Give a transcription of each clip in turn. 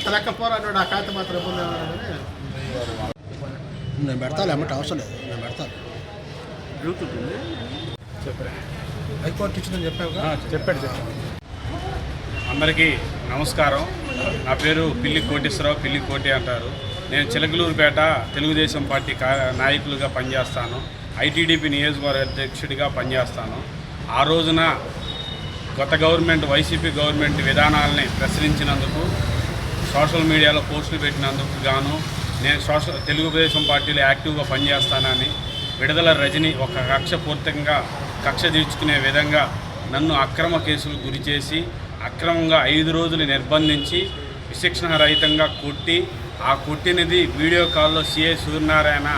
అంత లెక్క పోరాడు ఆ కాగితం మాత్రం ఇబ్బంది నేను పెడతాను అమ్మట అవసరం లేదు. నేను పెడతాను హైకోర్టు ఇచ్చిందని చెప్పావు చెప్పాడు చెప్పాడు. అందరికీ నమస్కారం. నా పేరు పిల్లి కోటేశ్వరరావు పిల్లి కోటి అంటారు. నేను చిలకలూరుపేట తెలుగుదేశం పార్టీ కా నాయకులుగా పనిచేస్తాను. ఐటీడీపీ నియోజకవర్గ అధ్యక్షుడిగా పనిచేస్తాను. ఆ రోజున గత గవర్నమెంట్ వైసీపీ గవర్నమెంట్ విధానాలని ప్రశ్నించినందుకు సోషల్ మీడియాలో పోస్టులు పెట్టినందుకు గాను నేను సోషల్ తెలుగుదేశం పార్టీలో యాక్టివ్గా పనిచేస్తానని విడుదల రజని ఒక కక్ష పూర్తికంగా కక్ష తీర్చుకునే విధంగా నన్ను అక్రమ కేసులు గురి చేసి అక్రమంగా ఐదు రోజులు నిర్బంధించి విశిక్షణ రహితంగా కొట్టి ఆ కొట్టినది వీడియో కాల్లో సిఐ సూర్యనారాయణ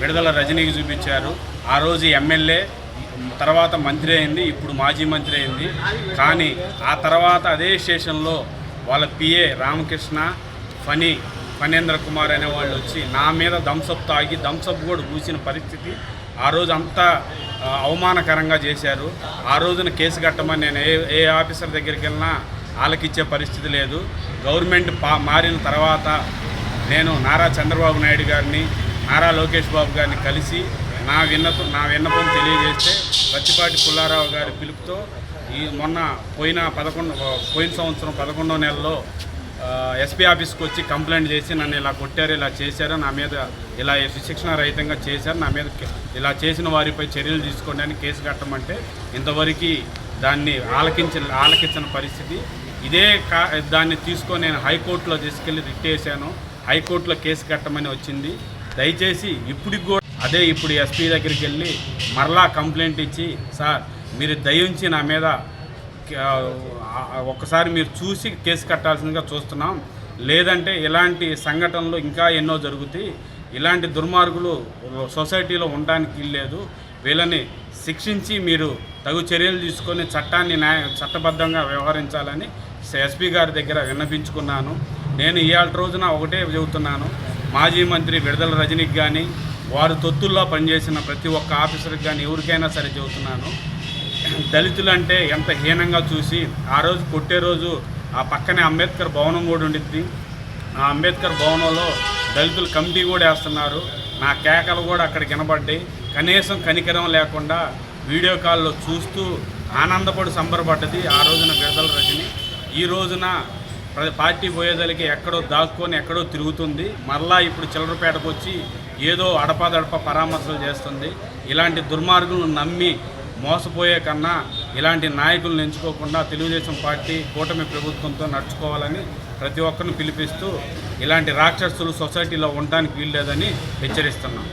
విడుదల రజనీకి చూపించారు. ఆ రోజు ఎమ్మెల్యే తర్వాత మంత్రి అయింది ఇప్పుడు మాజీ మంత్రి అయింది. కానీ ఆ తర్వాత అదే స్టేషన్లో వాళ్ళ పిఏ రామకృష్ణ ఫనీ ఫణేంద్ర కుమార్ అనే వాళ్ళు వచ్చి నా మీద దంసప్ తాగి థమ్స్అప్ కూడా పూసిన పరిస్థితి. ఆ రోజు అంతా అవమానకరంగా చేశారు. ఆ రోజున కేసు కట్టమని నేను ఏ ఏ ఆఫీసర్ దగ్గరికి వెళ్ళినా వాళ్ళకిచ్చే పరిస్థితి లేదు. గవర్నమెంట్ పా మారిన తర్వాత నేను నారా చంద్రబాబు నాయుడు గారిని నారా లోకేష్ బాబు గారిని కలిసి నా విన్నత నా విన్నపం తెలియజేస్తే పచ్చిపాటి పుల్లారావు గారి పిలుపుతో ఈ మొన్న పోయిన పదకొండు పోయిన సంవత్సరం పదకొండో నెలలో ఎస్పీ ఆఫీస్కి వచ్చి కంప్లైంట్ చేసి నన్ను ఇలా కొట్టారు ఇలా చేశారు నా మీద ఇలా శిక్షణ రహితంగా చేశారు నా మీద ఇలా చేసిన వారిపై చర్యలు తీసుకోండి అని కేసు కట్టమంటే ఇంతవరకు దాన్ని ఆలకించిన ఆలకించిన పరిస్థితి. ఇదే కా దాన్ని తీసుకొని నేను హైకోర్టులో తీసుకెళ్ళి రిట్ వేసాను హైకోర్టులో కేసు కట్టమని వచ్చింది. దయచేసి ఇప్పటికి కూడా అదే ఇప్పుడు ఎస్పీ దగ్గరికి వెళ్ళి మరలా కంప్లైంట్ ఇచ్చి సార్ మీరు దయించి నా మీద ఒకసారి ఒక్కసారి మీరు చూసి కేసు కట్టాల్సిందిగా చూస్తున్నాం. లేదంటే ఇలాంటి సంఘటనలు ఇంకా ఎన్నో జరుగుతాయి. ఇలాంటి దుర్మార్గులు సొసైటీలో ఉండడానికి లేదు. వీళ్ళని శిక్షించి మీరు తగు చర్యలు తీసుకొని చట్టాన్ని న్యాయ చట్టబద్ధంగా వ్యవహరించాలని ఎస్పీ గారి దగ్గర విన్నపించుకున్నాను నేను ఇవాళ రోజున ఒకటే చెబుతున్నాను. మాజీ మంత్రి విడుదల రజనీకి కానీ వారు తొత్తుల్లో పనిచేసిన ప్రతి ఒక్క ఆఫీసర్కి కానీ ఎవరికైనా సరే చెబుతున్నాను. దళితులు అంటే ఎంత హీనంగా చూసి ఆ రోజు కొట్టే రోజు ఆ పక్కనే అంబేద్కర్ భవనం కూడా ఉండిద్ది. ఆ అంబేద్కర్ భవనంలో దళితులు కమిటీ కూడా వేస్తున్నారు. నా కేకలు కూడా అక్కడ వినబడ్డాయి. కనీసం కనికరం లేకుండా వీడియో కాల్లో చూస్తూ ఆనందపడి సంబరపడ్డది ఆ రోజున విడుదల రజని. ఈ రోజున పార్టీ పోయేదలికి ఎక్కడో దాక్కొని ఎక్కడో తిరుగుతుంది. మరలా ఇప్పుడు చిల్లరపేటకు వచ్చి ఏదో అడపాదడప పరామర్శలు చేస్తుంది. ఇలాంటి దుర్మార్గులను నమ్మి మోసపోయే కన్నా ఇలాంటి నాయకులను ఎంచుకోకుండా తెలుగుదేశం పార్టీ కూటమి ప్రభుత్వంతో నడుచుకోవాలని ప్రతి ఒక్కరిని పిలిపిస్తూ ఇలాంటి రాక్షసులు సొసైటీలో ఉండడానికి వీల్లేదని హెచ్చరిస్తున్నాం.